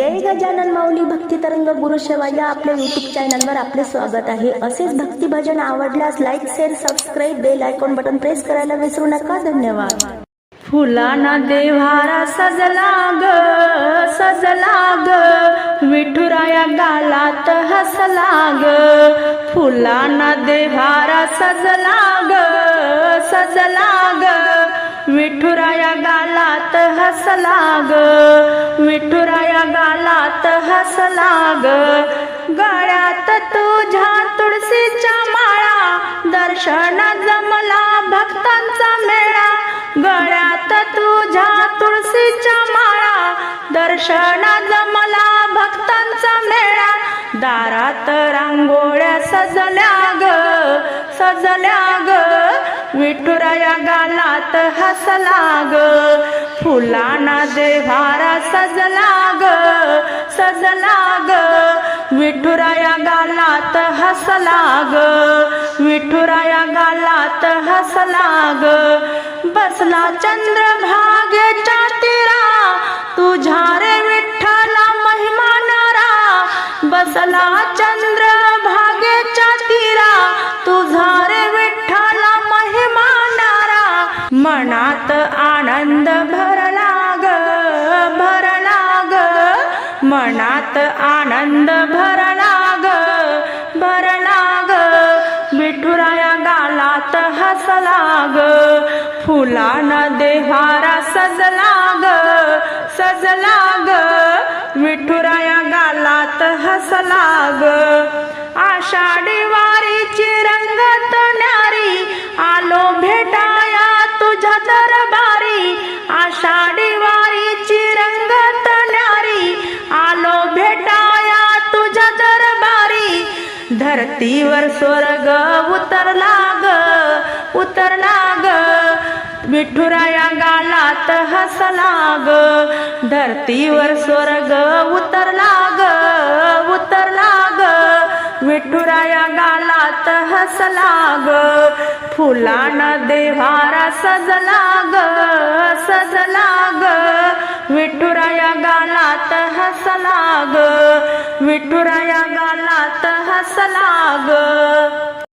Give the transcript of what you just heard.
जय गजानन माऊली भक्ती तरंग गुरु सेवा या आपल्या युट्यूब चॅनलवर आपले स्वागत आहे. असेच भक्ती भजन आवडल्यास like share subscribe bell icon button press करायला विसरू नका. धन्यवाद. फुलाना देवारा सजला ग सजला ग विठुराया गालात हसला ग. फुलाना देव्हारा सजला ग सजला ग विठुराया गालात हसला ग. गालात हसला ग गळ्यात तुझ्या तुळशीच्या माळा. दर्शन जमला भक्तांचा मेळा. गळ्यात तुझ्या तुळशीच्या माळा. दर्शन जमला भक्तांचा मेळा. दारात रांगोळ्या सजल्या ग सजल्या ग. विठुराया गालात हसला ग. फुलाना देवारा सजला ग ग विठुराया गालात हसला ग विठुराया गालात हसला ग बसला चंद्र भागेच्या तिरा. तुझ्या रे विठ्ठला महिमा नारा. बसला चंद्र भागेच्या तिरा. तुझा रे विठ्ठला महिमा नारा. मनात आनंद भर. मनात आनंद भरला ग भरला ग विठुराया गालात हसला ग फुलानं देहारा सजला ग सजला ग विठुराया गालात हसला ग आषाढी वारीची रंगत धरतीवर स्वर्ग उतरला ग उतरला ग विठुराया गालात हसला ग धरतीवर स्वर्ग उतरला ग उतरला ग विठुराया गालात हसला ग फुलान देवारा सजला ग सजला ग विठुराया गालात हसला ग विठुराया गालात हसला ग.